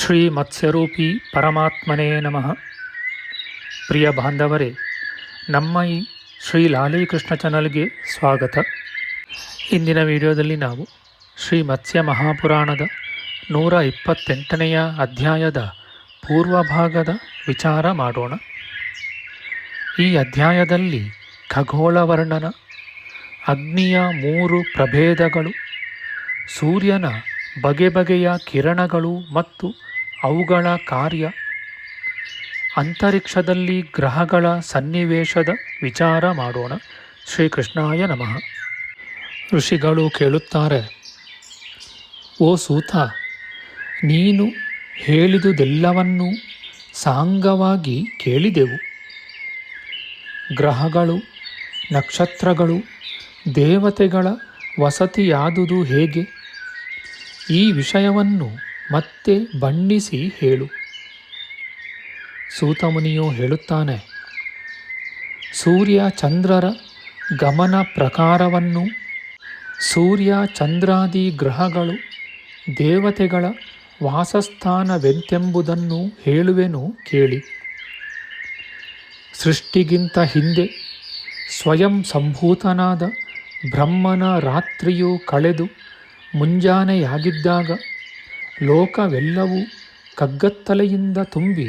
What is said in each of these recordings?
ಶ್ರೀ ಮತ್ಸ್ಯರೂಪಿ ಪರಮಾತ್ಮನೇ ನಮಃ. ಪ್ರಿಯ ಬಾಂಧವರೇ, ನಮ್ಮ ಈ ಶ್ರೀ ಲಾಲೀಕೃಷ್ಣ ಚಾನಲ್ಗೆ ಸ್ವಾಗತ. ಇಂದಿನ ವಿಡಿಯೋದಲ್ಲಿ ನಾವು ಶ್ರೀ ಮತ್ಸ್ಯ ಮಹಾಪುರಾಣದ ನೂರ ಇಪ್ಪತ್ತೆಂಟನೆಯ ಅಧ್ಯಾಯದ ಪೂರ್ವಭಾಗದ ವಿಚಾರ ಮಾಡೋಣ. ಈ ಅಧ್ಯಾಯದಲ್ಲಿ ಖಗೋಳ ವರ್ಣನ ಅಗ್ನಿಯ ಮೂರು ಪ್ರಭೇದಗಳು, ಸೂರ್ಯನ ಬಗೆ ಬಗೆಯ ಕಿರಣಗಳು ಮತ್ತು ಅವುಗಳ ಕಾರ್ಯ ಅಂತರಿಕ್ಷದಲ್ಲಿ ಗ್ರಹಗಳ ಸನ್ನಿವೇಶದ ವಿಚಾರ ಮಾಡೋಣ. ಶ್ರೀಕೃಷ್ಣಾಯ ನಮಃ. ಋಷಿಗಳು ಕೇಳುತ್ತಾರೆ, ಓ ಸೂತ, ನೀನು ಹೇಳಿದುದೆಲ್ಲವನ್ನೂ ಸಾಂಗವಾಗಿ ಕೇಳಿದೆವು. ಗ್ರಹಗಳು, ನಕ್ಷತ್ರಗಳು, ದೇವತೆಗಳ ವಸತಿಯಾದುದು ಹೇಗೆ? ಈ ವಿಷಯವನ್ನು ಮತ್ತೆ ಬಣ್ಣಿಸಿ ಹೇಳು. ಸೂತಮುನಿಯು ಹೇಳುತ್ತಾನೆ, ಸೂರ್ಯ ಚಂದ್ರರ ಗಮನ ಪ್ರಕಾರವನ್ನು ಸೂರ್ಯ ಚಂದ್ರಾದಿ ಗ್ರಹಗಳು ದೇವತೆಗಳ ವಾಸಸ್ಥಾನವೆಂತೆಂಬುದನ್ನು ಹೇಳುವೆನು ಕೇಳಿ. ಸೃಷ್ಟಿಗಿಂತ ಹಿಂದೆ ಸ್ವಯಂ ಸಂಭೂತನಾದ ಬ್ರಹ್ಮನ ರಾತ್ರಿಯು ಕಳೆದು ಮುಂಜಾನೆಯಾಗಿದ್ದಾಗ ಲೋಕವೆಲ್ಲವೂ ಕಗ್ಗತ್ತಲೆಯಿಂದ ತುಂಬಿ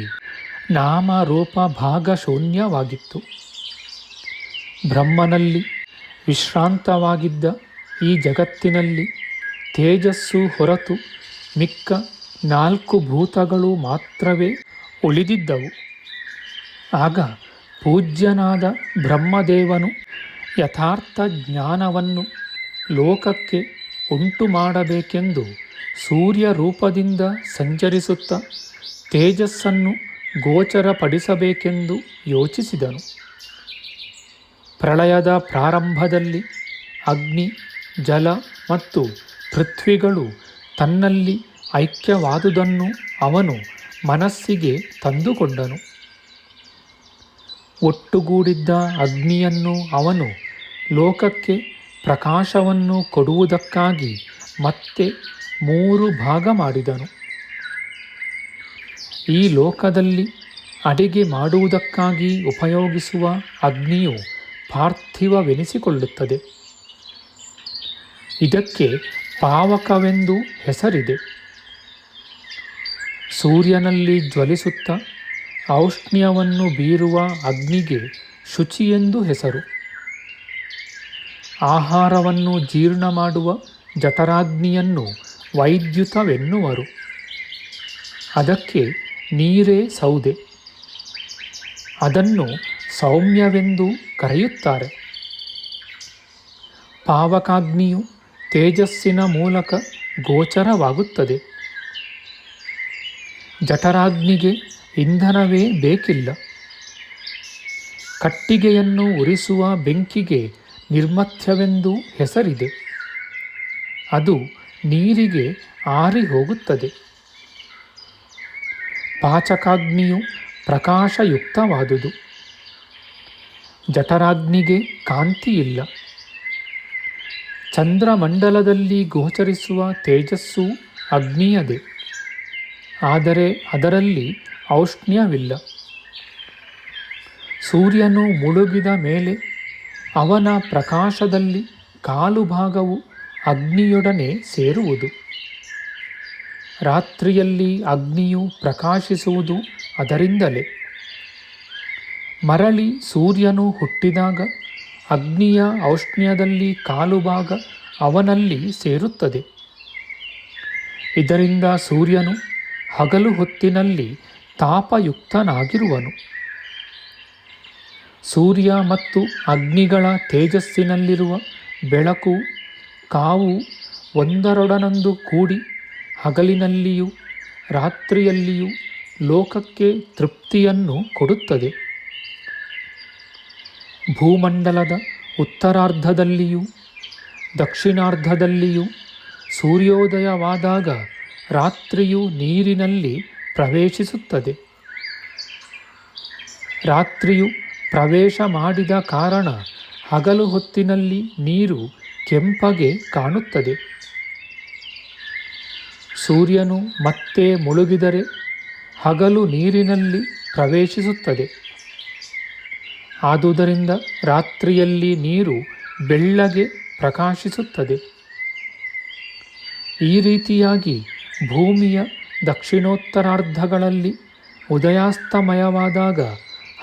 ನಾಮರೂಪ ಭಾಗ ಶೂನ್ಯವಾಗಿತ್ತು ಬ್ರಹ್ಮನಲ್ಲಿ ವಿಶ್ರಾಂತವಾಗಿದ್ದ ಈ ಜಗತ್ತಿನಲ್ಲಿ ತೇಜಸ್ಸು ಹೊರತು ಮಿಕ್ಕ ನಾಲ್ಕು ಭೂತಗಳು ಮಾತ್ರವೇ ಉಳಿದಿದ್ದವು. ಆಗ ಪೂಜ್ಯನಾದ ಬ್ರಹ್ಮದೇವನು ಯಥಾರ್ಥ ಜ್ಞಾನವನ್ನು ಲೋಕಕ್ಕೆ ಉಂಟು ಮಾಡಬೇಕೆಂದು ಸೂರ್ಯ ರೂಪದಿಂದ ಸಂಚರಿಸುತ್ತ ತೇಜಸ್ಸನ್ನು ಗೋಚರಪಡಿಸಬೇಕೆಂದು ಯೋಚಿಸಿದನು. ಪ್ರಳಯದ ಪ್ರಾರಂಭದಲ್ಲಿ ಅಗ್ನಿ, ಜಲ ಮತ್ತು ಪೃಥ್ವಿಗಳು ತನ್ನಲ್ಲಿ ಐಕ್ಯವಾದುದನ್ನು ಅವನು ಮನಸ್ಸಿಗೆ ತಂದುಕೊಂಡನು. ಒಟ್ಟುಗೂಡಿದ್ದ ಅಗ್ನಿಯನ್ನು ಅವನು ಲೋಕಕ್ಕೆ ಪ್ರಕಾಶವನ್ನು ಕೊಡುವುದಕ್ಕಾಗಿ ಮತ್ತೆ ಮೂರು ಭಾಗ ಮಾಡಿದನು. ಈ ಲೋಕದಲ್ಲಿ ಅಡಿಗೆ ಮಾಡುವುದಕ್ಕಾಗಿ ಉಪಯೋಗಿಸುವ ಅಗ್ನಿಯು ಪಾರ್ಥಿವವೆನಿಸಿಕೊಳ್ಳುತ್ತದೆ. ಇದಕ್ಕೆ ಪಾವಕವೆಂದು ಹೆಸರಿದೆ. ಸೂರ್ಯನಲ್ಲಿ ಜ್ವಲಿಸುತ್ತ ಔಷ್ಣ್ಯವನ್ನು ಬೀರುವ ಅಗ್ನಿಗೆ ಶುಚಿಯೆಂದು ಹೆಸರು. ಆಹಾರವನ್ನು ಜೀರ್ಣ ಮಾಡುವ ಜಠರಾಗ್ನಿಯನ್ನು ವೈದ್ಯುತವೆನ್ನುವರು. ಅದಕ್ಕೆ ನೀರೇ ಸೌದೆ. ಅದನ್ನು ಸೌಮ್ಯವೆಂದು ಕರೆಯುತ್ತಾರೆ. ಪಾವಕಾಗ್ನಿಯು ತೇಜಸ್ಸಿನ ಮೂಲಕ ಗೋಚರವಾಗುತ್ತದೆ. ಜಠರಾಗ್ನಿಗೆ ಇಂಧನವೇ ಬೇಕಿಲ್ಲ. ಕಟ್ಟಿಗೆಯನ್ನು ಉರಿಸುವ ಬೆಂಕಿಗೆ ನಿರ್ಮಥ್ಯವೆಂದು ಹೆಸರಿದೆ. ಅದು ನೀರಿಗೆ ಆರಿ ಹೋಗುತ್ತದೆ ಪಾಚಕಾಗ್ನಿಯು ಪ್ರಕಾಶಯುಕ್ತವಾದುದು. ಜಠರಾಗ್ನಿಗೆ ಕಾಂತಿಯಿಲ್ಲ. ಚಂದ್ರಮಂಡಲದಲ್ಲಿ ಗೋಚರಿಸುವ ತೇಜಸ್ಸು ಅಗ್ನಿಯದೆ. ಆದರೆ ಅದರಲ್ಲಿ ಔಷ್ಣ್ಯವಿಲ್ಲ. ಸೂರ್ಯನು ಮುಳುಗಿದ ಮೇಲೆ ಅವನ ಪ್ರಕಾಶದಲ್ಲಿ ಕಾಲು ಭಾಗವು ಅಗ್ನಿಯೊಡನೆ ಸೇರುವುದು. ರಾತ್ರಿಯಲ್ಲಿ ಅಗ್ನಿಯು ಪ್ರಕಾಶಿಸುವುದು ಅದರಿಂದಲೇ. ಮರಳಿ ಸೂರ್ಯನು ಹುಟ್ಟಿದಾಗ ಅಗ್ನಿಯ ಔಷ್ಣ್ಯದಲ್ಲಿ ಕಾಲು ಭಾಗ ಅವನಲ್ಲಿ ಸೇರುತ್ತದೆ. ಇದರಿಂದ ಸೂರ್ಯನು ಹಗಲು ಹೊತ್ತಿನಲ್ಲಿ ತಾಪಯುಕ್ತನಾಗಿರುವನು. ಸೂರ್ಯ ಮತ್ತು ಅಗ್ನಿಗಳ ತೇಜಸ್ಸಿನಲ್ಲಿರುವ ಬೆಳಕು ಕಾವು ಒಂದರೊಡನೊಂದು ಕೂಡಿ ಹಗಲಿನಲ್ಲಿಯೂ ರಾತ್ರಿಯಲ್ಲಿಯೂ ಲೋಕಕ್ಕೆ ತೃಪ್ತಿಯನ್ನು ಕೊಡುತ್ತದೆ. ಭೂಮಂಡಲದ ಉತ್ತರಾರ್ಧದಲ್ಲಿಯೂ ದಕ್ಷಿಣಾರ್ಧದಲ್ಲಿಯೂ ಸೂರ್ಯೋದಯವಾದಾಗ ರಾತ್ರಿಯು ನೀರಿನಲ್ಲಿ ಪ್ರವೇಶಿಸುತ್ತದೆ. ರಾತ್ರಿಯು ಪ್ರವೇಶ ಮಾಡಿದ ಕಾರಣ ಹಗಲು ಹೊತ್ತಿನಲ್ಲಿ ನೀರು ಕೆಂಪಗೆ ಕಾಣುತ್ತದೆ. ಸೂರ್ಯನು ಮತ್ತೆ ಮುಳುಗಿದರೆ ಹಗಲು ನೀರಿನಲ್ಲಿ ಪ್ರವೇಶಿಸುತ್ತದೆ. ಆದುದರಿಂದ ರಾತ್ರಿಯಲ್ಲಿ ನೀರು ಬೆಳ್ಳಗೆ ಪ್ರಕಾಶಿಸುತ್ತದೆ. ಈ ರೀತಿಯಾಗಿ ಭೂಮಿಯ ದಕ್ಷಿಣೋತ್ತರಾರ್ಧಗಳಲ್ಲಿ ಉದಯಾಸ್ತಮಯವಾದಾಗ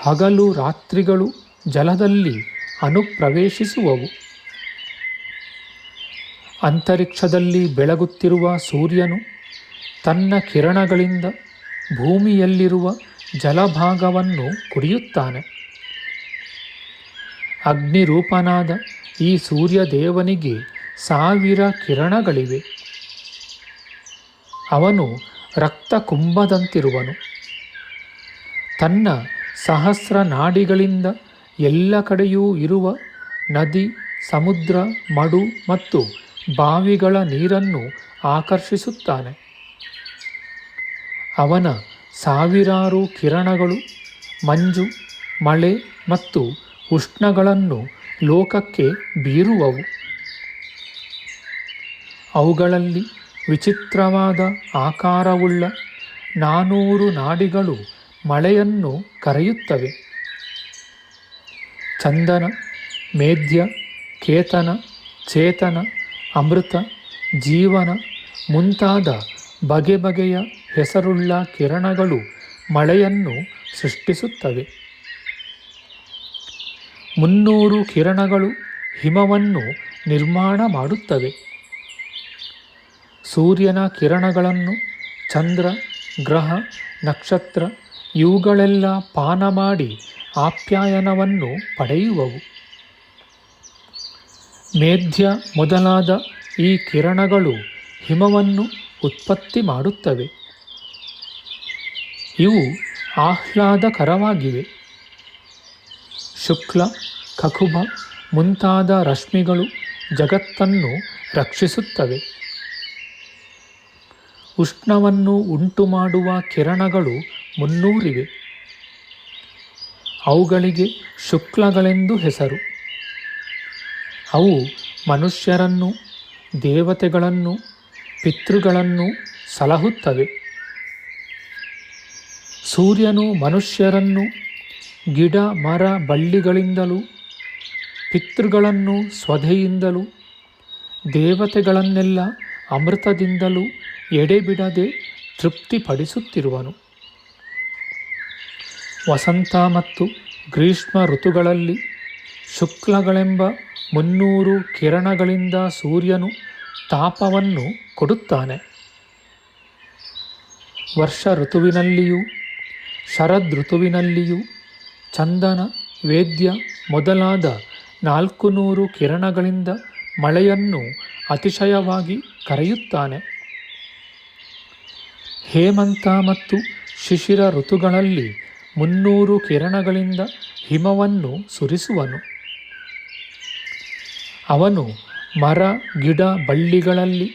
ಹಗಲು ರಾತ್ರಿಗಳು ಜಲದಲ್ಲಿ ಅನುಪ್ರವೇಶಿಸುವವು. ಅಂತರಿಕ್ಷದಲ್ಲಿ ಬೆಳಗುತ್ತಿರುವ ಸೂರ್ಯನು ತನ್ನ ಕಿರಣಗಳಿಂದ ಭೂಮಿಯಲ್ಲಿರುವ ಜಲಭಾಗವನ್ನು ಕುಡಿಯುತ್ತಾನೆ. ಅಗ್ನಿರೂಪನಾದ ಈ ಸೂರ್ಯದೇವನಿಗೆ ಸಾವಿರ ಕಿರಣಗಳಿವೆ. ಅವನು ರಕ್ತ ಕುಂಭದಂತಿರುವನು ತನ್ನ ಸಹಸ್ರ ನಾಡಿಗಳಿಂದ ಎಲ್ಲ ಕಡೆಯೂ ಇರುವ ನದಿ, ಸಮುದ್ರ, ಮಡು ಮತ್ತು ಬಾವಿಗಳ ನೀರನ್ನು ಆಕರ್ಷಿಸುತ್ತಾನೆ. ಅವನ ಸಾವಿರಾರು ಕಿರಣಗಳು, ಮಂಜು, ಮಳೆ ಮತ್ತು ಉಷ್ಣಗಳನ್ನು ಲೋಕಕ್ಕೆ ಬೀರುವವು. ಅವುಗಳಲ್ಲಿ ವಿಚಿತ್ರವಾದ ಆಕಾರವುಳ್ಳ ನಾನೂರು ನಾಡಿಗಳು ಮಳೆಯನ್ನು ಕರೆಯುತ್ತವೆ. ಚಂದನ ಮೇಧ್ಯ ಕೇತನ, ಚೇತನ ಅಮೃತ, ಜೀವನ, ಮುಂತಾದ ಬಗೆ ಬಗೆಯ ಹೆಸರುಳ್ಳ ಕಿರಣಗಳು ಮಳೆಯನ್ನು ಸೃಷ್ಟಿಸುತ್ತವೆ. ಮುನ್ನೂರು ಕಿರಣಗಳು ಹಿಮವನ್ನು ನಿರ್ಮಾಣ ಮಾಡುತ್ತವೆ. ಸೂರ್ಯನ ಕಿರಣಗಳನ್ನು ಚಂದ್ರ, ಗ್ರಹ, ನಕ್ಷತ್ರ ಇವುಗಳೆಲ್ಲ ಪಾನ ಮಾಡಿ ಆಪ್ಯಾಯನವನ್ನು ಪಡೆಯುವವು. ಮೇಧ್ಯ ಮೊದಲಾದ ಈ ಕಿರಣಗಳು ಹಿಮವನ್ನು ಉತ್ಪತ್ತಿ ಮಾಡುತ್ತವೆ. ಇವು ಆಹ್ಲಾದಕರವಾಗಿವೆ. ಶುಕ್ಲ, ಕಕುಬ ಮುಂತಾದ ರಶ್ಮಿಗಳು ಜಗತ್ತನ್ನು ರಕ್ಷಿಸುತ್ತವೆ. ಉಷ್ಣವನ್ನು ಉಂಟುಮಾಡುವ ಕಿರಣಗಳು ಮುನ್ನೂರಿವೆ. ಅವುಗಳಿಗೆ ಶುಕ್ಲಗಳೆಂದು ಹೆಸರು. ಅವು ಮನುಷ್ಯರನ್ನು, ದೇವತೆಗಳನ್ನು, ಪಿತೃಗಳನ್ನು ಸಲಹುತ್ತವೆ. ಸೂರ್ಯನು ಮನುಷ್ಯರನ್ನು, ಗಿಡ, ಮರ, ಬಳ್ಳಿಗಳಿಂದಲೂ, ಪಿತೃಗಳನ್ನು ಸ್ವಧೆಯಿಂದಲೂ ದೇವತೆಗಳನ್ನೆಲ್ಲ ಅಮೃತದಿಂದಲೂ ಎಡೆಬಿಡದೆ ತೃಪ್ತಿಪಡಿಸುತ್ತಿರುವನು. ವಸಂತ ಮತ್ತು ಗ್ರೀಷ್ಮ ಋತುಗಳಲ್ಲಿ ಶುಕ್ಲಗಳೆಂಬ ಮುನ್ನೂರು ಕಿರಣಗಳಿಂದ ಸೂರ್ಯನು ತಾಪವನ್ನು ಕೊಡುತ್ತಾನೆ. ವರ್ಷ ಋತುವಿನಲ್ಲಿಯೂ, ಶರದ್ ಋತುವಿನಲ್ಲಿಯೂ, ಚಂದನ ವೇದ್ಯ ಮೊದಲಾದ ನಾಲ್ಕು ನೂರು ಕಿರಣಗಳಿಂದ ಮಳೆಯನ್ನು ಅತಿಶಯವಾಗಿ ಕರೆಯುತ್ತಾನೆ. ಹೇಮಂತ ಮತ್ತು ಶಿಶಿರ ಋತುಗಳಲ್ಲಿ ಮುನ್ನೂರು ಕಿರಣಗಳಿಂದ ಹಿಮವನ್ನು ಸುರಿಸುವನು. ಅವನು ಮರ, ಗಿಡ, ಬಳ್ಳಿಗಳಲ್ಲಿ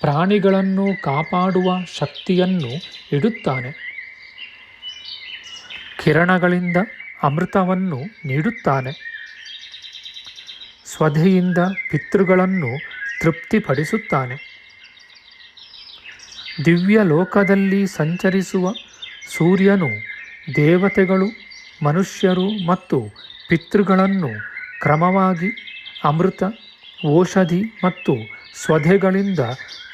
ಪ್ರಾಣಿಗಳನ್ನು ಕಾಪಾಡುವ ಶಕ್ತಿಯನ್ನು ಇಡುತ್ತಾನೆ. ಕಿರಣಗಳಿಂದ ಅಮೃತವನ್ನು ನೀಡುತ್ತಾನೆ. ಸ್ವಧೆಯಿಂದ ಪಿತೃಗಳನ್ನು ತೃಪ್ತಿಪಡಿಸುತ್ತಾನೆ. ದಿವ್ಯ ಲೋಕದಲ್ಲಿ ಸಂಚರಿಸುವ ಸೂರ್ಯನು ದೇವತೆಗಳು, ಮನುಷ್ಯರು ಮತ್ತು ಪಿತೃಗಳನ್ನು ಕ್ರಮವಾಗಿ ಅಮೃತ, ಔಷಧಿ ಮತ್ತು ಸ್ವಧೆಗಳಿಂದ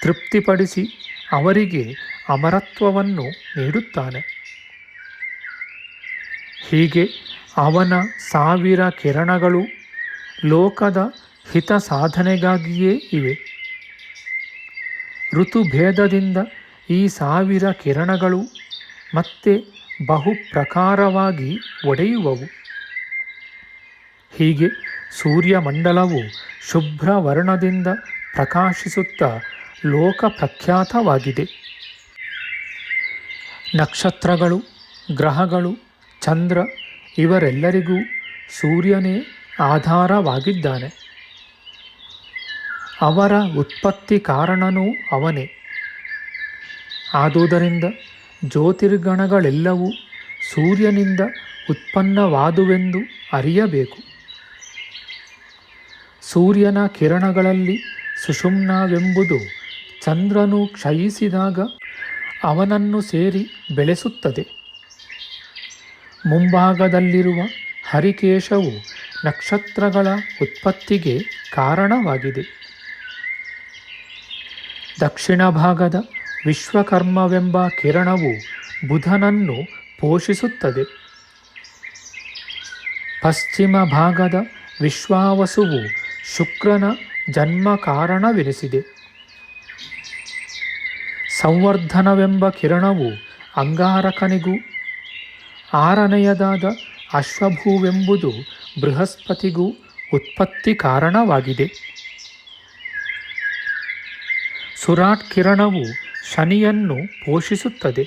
ತೃಪ್ತಿಪಡಿಸಿ ಅವರಿಗೆ ಅಮರತ್ವವನ್ನು ನೀಡುತ್ತಾನೆ. ಹೀಗೆ ಅವನ ಸಾವಿರ ಕಿರಣಗಳು ಲೋಕದ ಹಿತ ಸಾಧನೆಗಾಗಿಯೇ ಇವೆ. ಋತುಭೇದದಿಂದ ಈ ಸಾವಿರ ಕಿರಣಗಳು ಮತ್ತೆ ಬಹು ಪ್ರಕಾರವಾಗಿ ಒಡೆಯುವವು. ಹೀಗೆ ಸೂರ್ಯಮಂಡಲವು ಶುಭ್ರ ವರ್ಣದಿಂದ ಪ್ರಕಾಶಿಸುತ್ತಾ ಲೋಕ ಪ್ರಖ್ಯಾತವಾಗಿದೆ ನಕ್ಷತ್ರಗಳು, ಗ್ರಹಗಳು, ಚಂದ್ರ ಇವರೆಲ್ಲರಿಗೂ ಸೂರ್ಯನೇ ಆಧಾರವಾಗಿದ್ದಾನೆ. ಅವರ ಉತ್ಪತ್ತಿ ಕಾರಣನೂ ಅವನೇ. ಆದುದರಿಂದ ಜ್ಯೋತಿರ್ಗಣಗಳೆಲ್ಲವೂ ಸೂರ್ಯನಿಂದ ಉತ್ಪನ್ನವಾದುವೆಂದು ಅರಿಯಬೇಕು. ಸೂರ್ಯನ ಕಿರಣಗಳಲ್ಲಿ ಸುಷುಮ್ನವೆಂಬುದು ಚಂದ್ರನು ಕ್ಷಯಿಸಿದಾಗ ಅವನನ್ನು ಸೇರಿ ಬೆಳೆಸುತ್ತದೆ. ಮುಂಭಾಗದಲ್ಲಿರುವ ಹರಿಕೇಶವು ನಕ್ಷತ್ರಗಳ ಉತ್ಪತ್ತಿಗೆ ಕಾರಣವಾಗಿದೆ. ದಕ್ಷಿಣ ಭಾಗದ ವಿಶ್ವಕರ್ಮವೆಂಬ ಕಿರಣವು ಬುಧನನ್ನು ಪೋಷಿಸುತ್ತದೆ. ಪಶ್ಚಿಮ ಭಾಗದ ವಿಶ್ವಾವಸುವು ಶುಕ್ರನ ಜನ್ಮ ಕಾರಣವೆನಿಸಿದೆ. ಸಂವರ್ಧನವೆಂಬ ಕಿರಣವು ಅಂಗಾರಕನಿಗೂ ಆರನೆಯದಾದ ಅಶ್ವಭೂವೆಂಬುದು ಬೃಹಸ್ಪತಿಗೂ ಉತ್ಪತ್ತಿ ಕಾರಣವಾಗಿದೆ. ಸುರಾಟ್ ಕಿರಣವು ಶನಿಯನ್ನು ಪೋಷಿಸುತ್ತದೆ.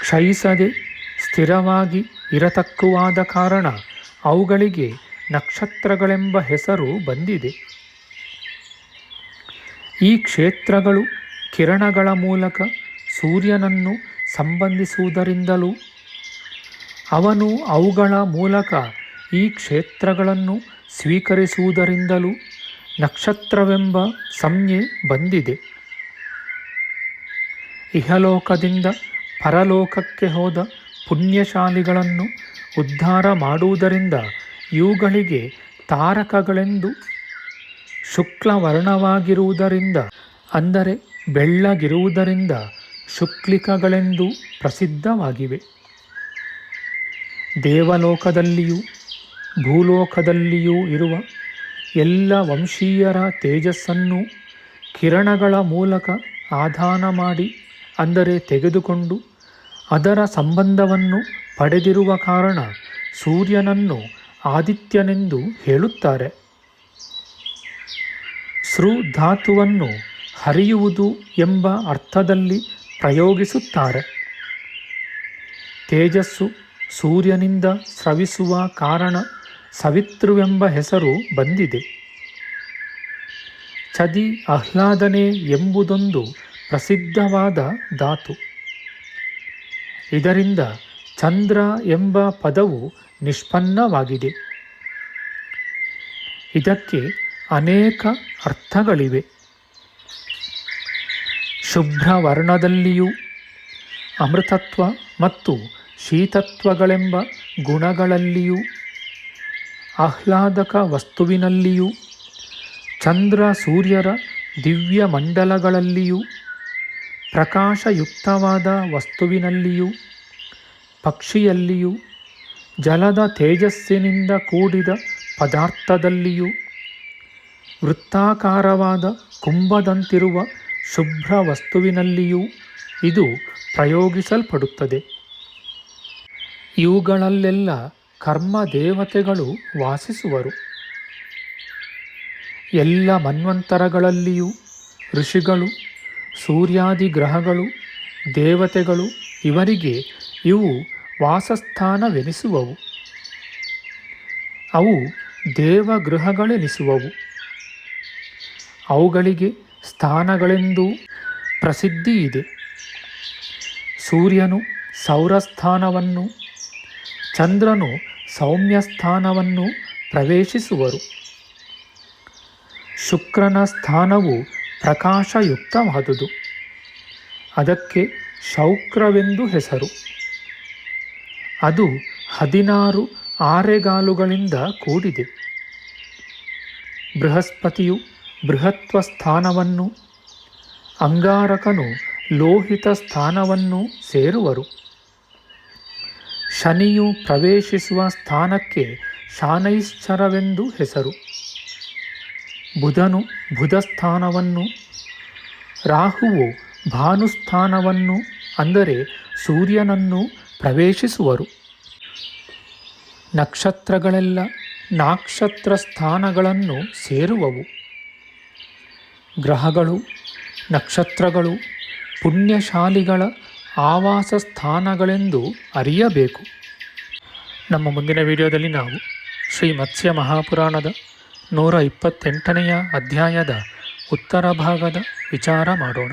ಕ್ಷಯಿಸದೆ ಸ್ಥಿರವಾಗಿ ಇರತಕ್ಕುವಾದ ಕಾರಣ ಅವುಗಳಿಗೆ ನಕ್ಷತ್ರಗಳೆಂಬ ಹೆಸರು ಬಂದಿದೆ. ಈ ಕ್ಷೇತ್ರಗಳು ಕಿರಣಗಳ ಮೂಲಕ ಸೂರ್ಯನನ್ನು ಸಂಬಂಧಿಸುವುದರಿಂದಲೂ ಅವನು ಅವುಗಳ ಮೂಲಕ ಈ ಕ್ಷೇತ್ರಗಳನ್ನು ಸ್ವೀಕರಿಸುವುದರಿಂದಲೂ ನಕ್ಷತ್ರವೆಂಬ ಸಂಜ್ಞೆ ಬಂದಿದೆ. ಇಹಲೋಕದಿಂದ ಪರಲೋಕಕ್ಕೆ ಹೋದ ಪುಣ್ಯಶಾಲಿಗಳನ್ನು ಉದ್ಧಾರ ಮಾಡುವುದರಿಂದ ಇವುಗಳಿಗೆ ತಾರಕಗಳೆಂದು ಶುಕ್ಲವರ್ಣವಾಗಿರುವುದರಿಂದ, ಅಂದರೆ ಬೆಳ್ಳಗಿರುವುದರಿಂದ ಶುಕ್ಲಿಕಗಳೆಂದು ಪ್ರಸಿದ್ಧವಾಗಿವೆ. ದೇವಲೋಕದಲ್ಲಿಯೂ ಭೂಲೋಕದಲ್ಲಿಯೂ ಇರುವ ಎಲ್ಲ ವಂಶೀಯರ ತೇಜಸ್ಸನ್ನು ಕಿರಣಗಳ ಮೂಲಕ ಆಧಾನ ಮಾಡಿ, ಅಂದರೆ ತೆಗೆದುಕೊಂಡು ಅದರ ಸಂಬಂಧವನ್ನು ಪಡೆದಿರುವ ಕಾರಣ ಸೂರ್ಯನನ್ನು ಆದಿತ್ಯನೆಂದು ಹೇಳುತ್ತಾರೆ. ಸೃಧಾತುವನ್ನು ಹರಿಯುವುದು ಎಂಬ ಅರ್ಥದಲ್ಲಿ ಪ್ರಯೋಗಿಸುತ್ತಾರೆ. ತೇಜಸ್ಸು ಸೂರ್ಯನಿಂದ ಸ್ರವಿಸುವ ಕಾರಣ ಸವಿತೃವೆಂಬ ಹೆಸರು ಬಂದಿದೆ. ಚದಿ ಆಹ್ಲಾದನೆ ಎಂಬುದೊಂದು ಪ್ರಸಿದ್ಧವಾದ ಧಾತು. ಇದರಿಂದ ಚಂದ್ರ ಎಂಬ ಪದವು ನಿಷ್ಪನ್ನವಾಗಿದೆ. ಇದಕ್ಕೆ ಅನೇಕ ಅರ್ಥಗಳಿವೆ. ಶುಭ್ರ ವರ್ಣದಲ್ಲಿಯೂ ಅಮೃತತ್ವ ಮತ್ತು ಶೀತತ್ವಗಳೆಂಬ ಗುಣಗಳಲ್ಲಿಯೂ, ಆಹ್ಲಾದಕ ವಸ್ತುವಿನಲ್ಲಿಯೂ, ಚಂದ್ರ ಸೂರ್ಯರ ದಿವ್ಯ ಮಂಡಲಗಳಲ್ಲಿಯೂ, ಪ್ರಕಾಶಯುಕ್ತವಾದ ವಸ್ತುವಿನಲ್ಲಿಯೂ, ಪಕ್ಷಿಯಲ್ಲಿಯೂ ಜಲದ ತೇಜಸ್ಸಿನಿಂದ ಕೂಡಿದ ಪದಾರ್ಥದಲ್ಲಿಯೂ ವೃತ್ತಾಕಾರವಾದ ಕುಂಭದಂತಿರುವ ಶುಭ್ರ ವಸ್ತುವಿನಲ್ಲಿಯೂ ಇದು ಪ್ರಯೋಗಿಸಲ್ಪಡುತ್ತದೆ. ಇವುಗಳಲ್ಲೆಲ್ಲ ಕರ್ಮ ದೇವತೆಗಳು ವಾಸಿಸುವರು. ಎಲ್ಲ ಮನ್ವಂತರಗಳಲ್ಲಿಯೂ ಋಷಿಗಳು ಸೂರ್ಯಾದಿ ಗ್ರಹಗಳು ದೇವತೆಗಳು ಇವರಿಗೆ ಇವು ವಾಸಸ್ಥಾನವೆನಿಸುವವು. ಅವು ದೇವಗೃಹಗಳೆನಿಸುವವು. ಅವುಗಳಿಗೆ ಸ್ಥಾನಗಳೆಂದೂ ಪ್ರಸಿದ್ಧಿ ಇದೆ ಸೂರ್ಯನು ಸೌರಸ್ಥಾನವನ್ನು, ಚಂದ್ರನು ಸೌಮ್ಯಸ್ಥಾನವನ್ನು ಪ್ರವೇಶಿಸುವರು. ಶುಕ್ರನ ಸ್ಥಾನವು ಪ್ರಕಾಶಯುಕ್ತವಾದುದು. ಅದಕ್ಕೆ ಶೌಕ್ರವೆಂದು ಹೆಸರು. ಅದು ಹದಿನಾರು ಆರೆಗಾಲುಗಳಿಂದ ಕೂಡಿದೆ. ಬೃಹಸ್ಪತಿಯು ಬೃಹತ್ವ ಸ್ಥಾನವನ್ನು, ಅಂಗಾರಕನು ಲೋಹಿತ ಸ್ಥಾನವನ್ನು ಸೇರುವರು. ಶನಿಯು ಪ್ರವೇಶಿಸುವ ಸ್ಥಾನಕ್ಕೆ ಶಾನೈಶ್ಚರವೆಂದು ಹೆಸರು. ಬುಧನು ಬುಧಸ್ಥಾನವನ್ನು, ರಾಹುವು ಭಾನುಸ್ಥಾನವನ್ನು, ಅಂದರೆ ಸೂರ್ಯನನ್ನು ಪ್ರವೇಶಿಸುವರು. ನಕ್ಷತ್ರಗಳೆಲ್ಲ ನಾಕ್ಷತ್ರ ಸ್ಥಾನಗಳನ್ನು ಸೇರುವವು. ಗ್ರಹಗಳು, ನಕ್ಷತ್ರಗಳು ಪುಣ್ಯಶಾಲಿಗಳ ಆವಾಸ ಸ್ಥಾನಗಳೆಂದು ಅರಿಯಬೇಕು. ನಮ್ಮ ಮುಂದಿನ ವಿಡಿಯೋದಲ್ಲಿ ನಾವು ಶ್ರೀ ಮತ್ಸ್ಯ ಮಹಾಪುರಾಣದ ನೂರ ಇಪ್ಪತ್ತೆಂಟನೆಯ ಅಧ್ಯಾಯದ ಉತ್ತರ ಭಾಗದ ವಿಚಾರ ಮಾಡೋಣ.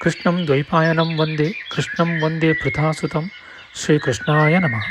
ಕೃಷ್ಣಂ ದ್ವೈಪಾಯನಂ ವಂದೇ ಕೃಷ್ಣಂ ವಂದೇ ಪೃಥಾಸುತಂ ಶ್ರೀಕೃಷ್ಣಾಯ ನಮಃ